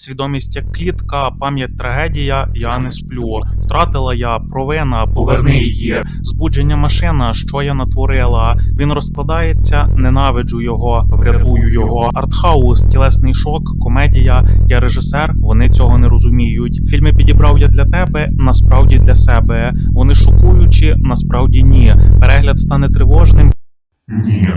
Свідомість як клітка, пам'ять трагедія, я не сплю. Втратила я провина, поверни її. Збудження машина, що я натворила. Він розкладається, ненавиджу його, врятую його. Артхаус, тілесний шок, комедія. Я режисер, вони цього не розуміють. Фільми підібрав я для тебе, насправді для себе. Вони шокуючі, насправді ні. Перегляд стане тривожним. Ні.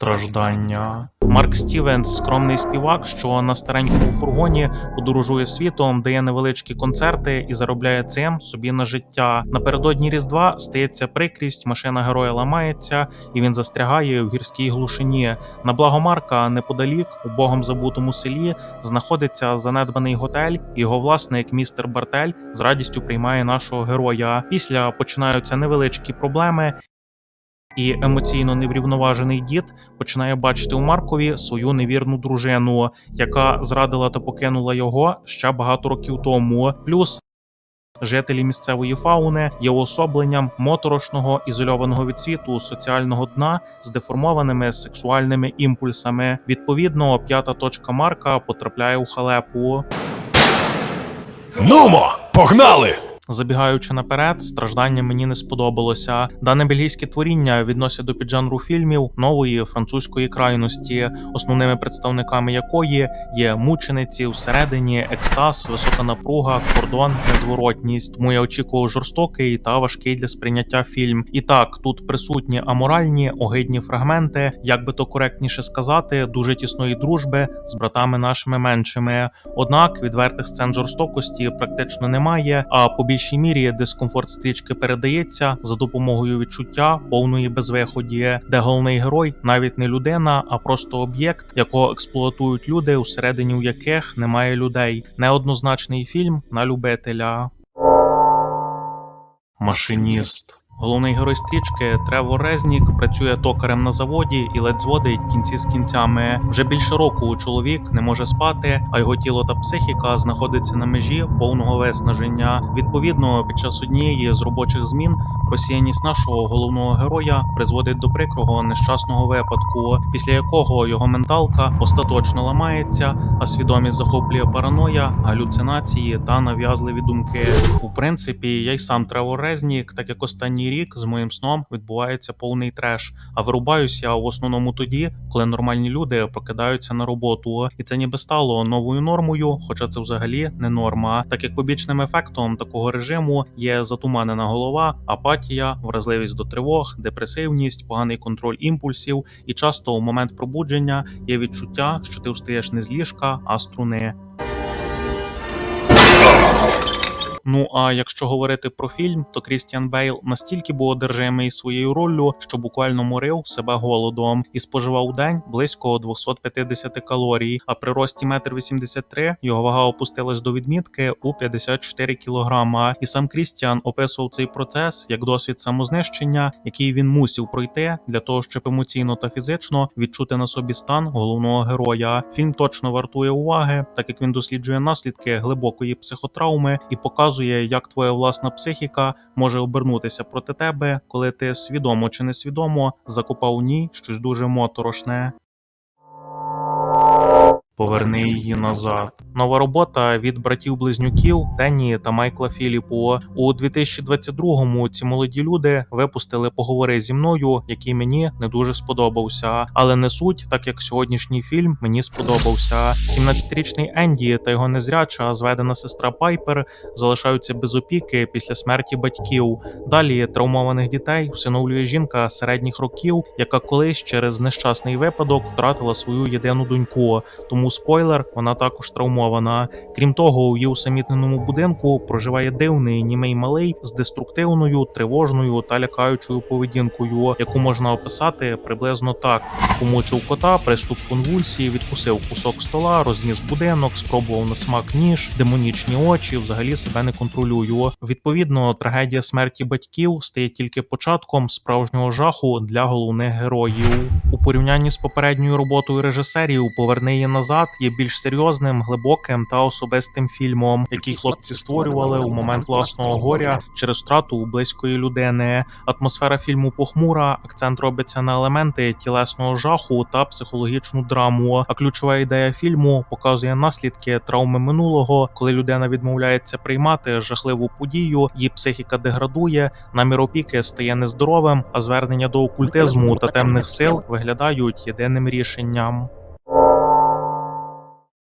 Страждання. Марк Стівенс, скромний співак, що на старенькому фургоні подорожує світом, дає невеличкі концерти і заробляє цим собі на життя. Напередодні Різдва стається прикрість, машина героя ламається, і він застрягає в гірській глушині. На благо Марка, неподалік, у богом забутому селі, знаходиться занедбаний готель. Його власник, містер Бартель, з радістю приймає нашого героя. Після починаються невеличкі проблеми. І емоційно неврівноважений дід починає бачити у Маркові свою невірну дружину, яка зрадила та покинула його ще багато років тому. Плюс жителі місцевої фауни є уособленням моторошного ізольованого від світу соціального дна з деформованими сексуальними імпульсами. Відповідно, п'ята точка Марка потрапляє у халепу. Нумо! Погнали! Забігаючи наперед, страждання мені не сподобалося. Дане бельгійське творіння відносять до піджанру фільмів нової французької крайності, основними представниками якої є мучениці всередині, екстаз, висока напруга, кордон, незворотність. Тому я очікував жорстокий та важкий для сприйняття фільм. І так, тут присутні аморальні, огидні фрагменти, як би то коректніше сказати, дуже тісної дружби з братами нашими меншими. Однак відвертих сцен жорстокості практично немає. А по більшій мірі дискомфорт стрічки передається за допомогою відчуття повної безвиході, де головний герой навіть не людина, а просто об'єкт, якого експлуатують люди, усередині у яких немає людей. Неоднозначний фільм на любителя. Машиніст. Головний герой стрічки Тревор Резнік працює токарем на заводі і ледь зводить кінці з кінцями. Вже більше року чоловік не може спати, а його тіло та психіка знаходиться на межі повного виснаження. Відповідно, під час однієї з робочих змін розсіяність нашого головного героя призводить до прикрого нещасного випадку, після якого його менталка остаточно ламається, а свідомість захоплює параноя, галюцинації та нав'язливі думки. У принципі, я й сам Тревор Резнік, так як останній рік з моїм сном відбувається повний треш. А вирубаюся в основному тоді, коли нормальні люди прокидаються на роботу, і це ніби стало новою нормою, хоча це взагалі не норма. Так як побічним ефектом такого режиму є затуманена голова, апатія, вразливість до тривог, депресивність, поганий контроль імпульсів, і часто у момент пробудження є відчуття, що ти встаєш не з ліжка, а струни. Ну а якщо говорити про фільм, то Крістіан Бейл настільки був одержимий своєю роллю, що буквально морив себе голодом і споживав день близько 250 калорій. А при рості 1,83 м його вага опустилась до відмітки у 54 кілограма. І сам Крістіан описував цей процес як досвід самознищення, який він мусив пройти для того, щоб емоційно та фізично відчути на собі стан головного героя. Фільм точно вартує уваги, так як він досліджує наслідки глибокої психотравми і показує, як твоя власна психіка може обернутися проти тебе, коли ти свідомо чи несвідомо закопав у ній щось дуже моторошне. Поверни її назад. Нова робота від братів-близнюків Денні та Майкла Філіпу. У 2022-му ці молоді люди випустили поговори зі мною, який мені не дуже сподобався. Але не суть, так як сьогоднішній фільм мені сподобався. 17-річний Енді та його незряча зведена сестра Пайпер залишаються без опіки після смерті батьків. Далі травмованих дітей всиновлює жінка середніх років, яка колись через нещасний випадок втратила свою єдину доньку. Тому спойлер, вона також травмована. Крім того, у її усамітненому будинку проживає дивний німий малий з деструктивною, тривожною та лякаючою поведінкою, яку можна описати приблизно так: помучив кота, приступ конвульсії, відкусив кусок стола, розніс будинок, спробував на смак ніж, демонічні очі, взагалі себе не контролюю. Відповідно, трагедія смерті батьків стає тільки початком справжнього жаху для головних героїв. У порівнянні з попередньою роботою режисерів поверни її назад є більш серйозним, глибоким глибоким та особистим фільмом, який хлопці створювали у момент власного горя через втрату близької людини. Атмосфера фільму похмура, акцент робиться на елементи тілесного жаху та психологічну драму. А ключова ідея фільму показує наслідки травми минулого, коли людина відмовляється приймати жахливу подію, її психіка деградує, намір опіки стає нездоровим, а звернення до окультизму та темних сил виглядають єдиним рішенням.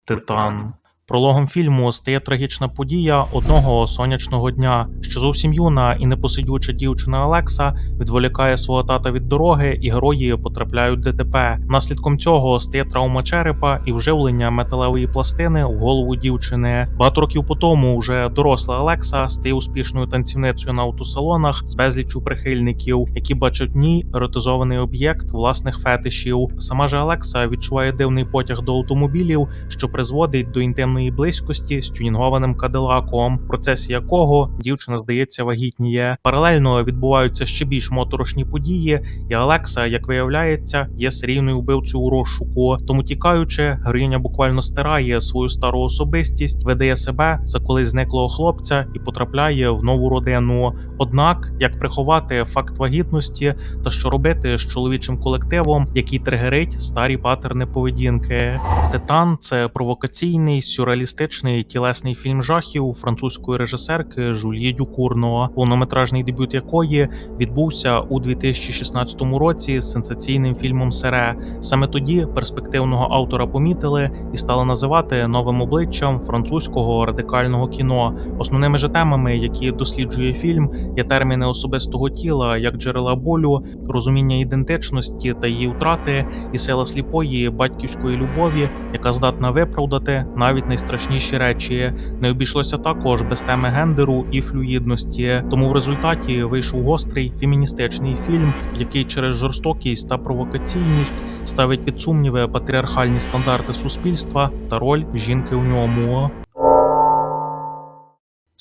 Титан. Прологом фільму стає трагічна подія одного сонячного дня, що зовсім юна і непосидюча дівчина Олекса відволікає свого тата від дороги, і герої потрапляють в ДТП. Наслідком цього стає травма черепа і вживлення металевої пластини в голову дівчини. Багато років по тому вже доросла Олекса стає успішною танцівницею на автосалонах з безліччю прихильників, які бачать в ній еротизований об'єкт власних фетишів. Сама же Олекса відчуває дивний потяг до автомобілів, що призводить до інтимної близькості з тюнінгованим кадилаком, в процесі якого дівчина здається вагітніє. Паралельно відбуваються ще більш моторошні події, і Олекса, як виявляється, є серійною вбивцею у розшуку. Тому тікаючи, героїня буквально стирає свою стару особистість, видає себе за колись зниклого хлопця і потрапляє в нову родину. Однак, як приховати факт вагітності та що робити з чоловічим колективом, який тригерить старі патерни поведінки. Титан це провокаційний сюрреалістичний тілесний фільм жахів французької режисерки Жульї Дюкурно, повнометражний дебют якої відбувся у 2016 році з сенсаційним фільмом Сере. Саме тоді перспективного автора помітили і стали називати новим обличчям французького радикального кіно. Основними же темами, які досліджує фільм, є терміни особистого тіла як джерела болю, розуміння ідентичності та її втрати, і сила сліпої батьківської любові, яка здатна виправдати навіть найстрашніші речі. Не обійшлося також без теми гендеру і флюїдності. Тому в результаті вийшов гострий феміністичний фільм, який через жорстокість та провокаційність ставить під сумніви патріархальні стандарти суспільства та роль жінки у ньому.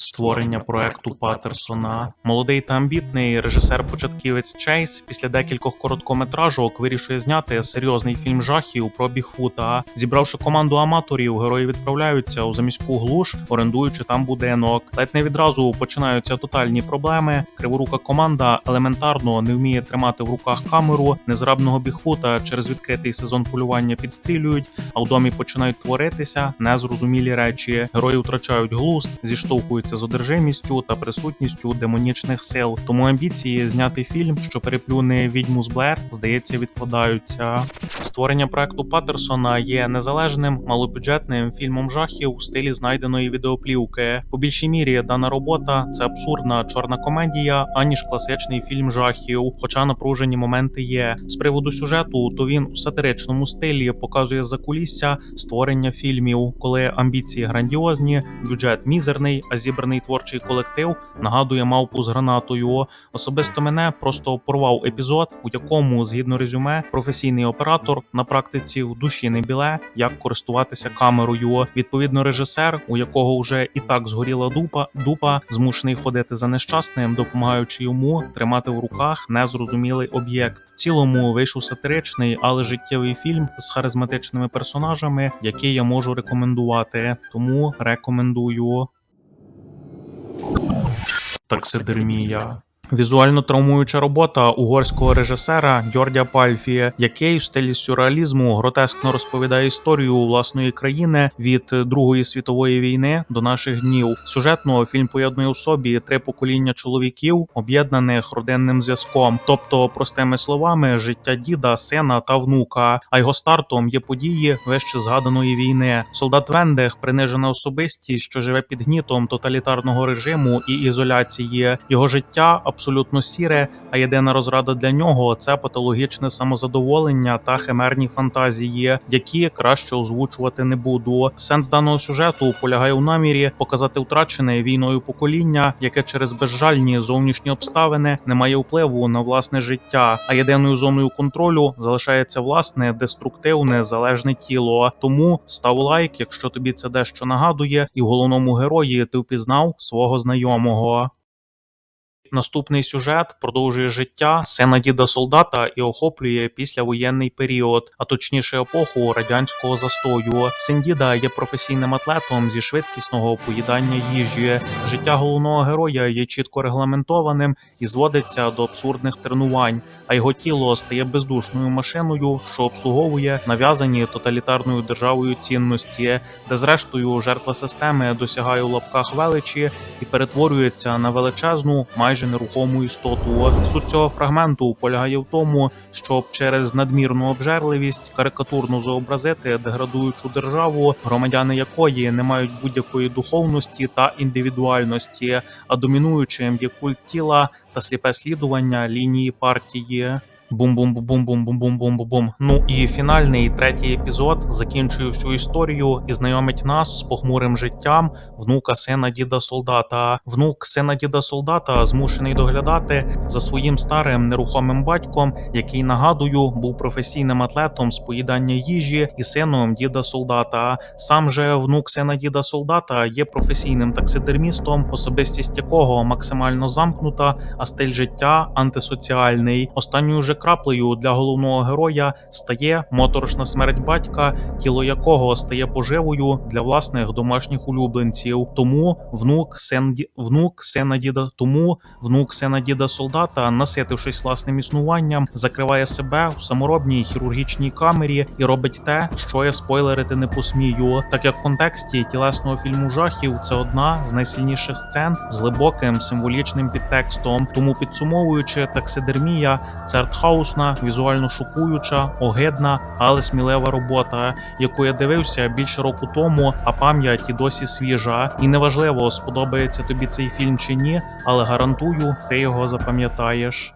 Створення проекту Патерсона. Молодий та амбітний режисер-початківець Чейз після декількох короткометражок вирішує зняти серйозний фільм жахів про Бігфута. Зібравши команду аматорів, герої відправляються у заміську глуш, орендуючи там будинок. Ледь не відразу починаються тотальні проблеми. Криворука команда елементарно не вміє тримати в руках камеру. Незрабного Бігфута через відкритий сезон полювання підстрілюють, а в домі починають творитися незрозумілі речі. Герої втрачають глузд, зіштовхуються з одержимістю та присутністю демонічних сил. Тому амбіції зняти фільм, що переплюне відьму з Блер, здається, відкладаються. Створення проекту Паттерсона є незалежним малобюджетним фільмом жахів у стилі знайденої відеоплівки. По більшій мірі дана робота це абсурдна чорна комедія, аніж класичний фільм жахів. Хоча напружені моменти є. З приводу сюжету, то він у сатиричному стилі показує закулісся створення фільмів, коли амбіції грандіозні, бюджет мізерний, а зібраний творчий колектив нагадує мавпу з гранатою. Особисто мене просто порвав епізод, у якому, згідно резюме, професійний оператор на практиці в душі не біле, як користуватися камерою. Відповідно, режисер, у якого вже і так згоріла дупа, дупа змушений ходити за нещасним, допомагаючи йому тримати в руках незрозумілий об'єкт. В цілому вийшов сатиричний, але життєвий фільм з харизматичними персонажами, який я можу рекомендувати. Тому рекомендую. Таксидермія. Візуально травмуюча робота угорського режисера Дьордя Пальфі, який в стилі сюрреалізму гротескно розповідає історію власної країни від Другої світової війни до наших днів. Сюжетно фільм поєднує у собі три покоління чоловіків, об'єднаних родинним зв'язком, тобто, простими словами, життя діда, сина та внука. А його стартом є події вище згаданої війни. Солдат Вендех принижена особистість, що живе під гнітом тоталітарного режиму і ізоляції. Його життя абсолютно сіре, а єдина розрада для нього це патологічне самозадоволення та химерні фантазії, які краще озвучувати не буду. Сенс даного сюжету полягає у намірі показати втрачене війною покоління, яке через безжальні зовнішні обставини не має впливу на власне життя, а єдиною зоною контролю залишається власне деструктивне залежне тіло. Тому став лайк, якщо тобі це дещо нагадує, і в головному герої ти впізнав свого знайомого. Наступний сюжет продовжує життя сина діда солдата і охоплює післявоєнний період, а точніше епоху радянського застою. Син діда є професійним атлетом зі швидкісного поїдання їжі. Життя головного героя є чітко регламентованим і зводиться до абсурдних тренувань, а його тіло стає бездушною машиною, що обслуговує нав'язані тоталітарною державою цінності, де зрештою жертва системи досягає у лапках величі і перетворюється на величезну, майже нерухому істоту. Суть цього фрагменту полягає в тому, щоб через надмірну обжерливість карикатурно зобразити деградуючу державу, громадяни якої не мають будь-якої духовності та індивідуальності, а домінуючим є культ тіла та сліпе слідування лінії партії. Бум бум бум бум бум бум бум бум бум Ну і фінальний третій епізод закінчує всю історію і знайомить нас з похмурим життям внука сина діда солдата. Внук сина діда солдата змушений доглядати за своїм старим нерухомим батьком, який нагадую був професійним атлетом з поїдання їжі і сином діда солдата. Сам же внук сина діда солдата є професійним таксидермістом, особистість якого максимально замкнута, а стиль життя антисоціальний. Останньою же краплею для головного героя стає моторошна смерть батька, тіло якого стає поживою для власних домашніх улюбленців. Тому внук син внук сина діда тому внук сина діда солдата, наситившись власним існуванням, закриває себе в саморобній хірургічній камері і робить те, що я спойлерити не посмію. Так як в контексті тілесного фільму жахів це одна з найсильніших сцен з глибоким символічним підтекстом. Тому підсумовуючи, таксидермія це артхаусна, візуально шокуюча, огидна, але смілева робота, яку я дивився більше року тому, а пам'ять і досі свіжа. І неважливо, сподобається тобі цей фільм чи ні, але гарантую, ти його запам'ятаєш.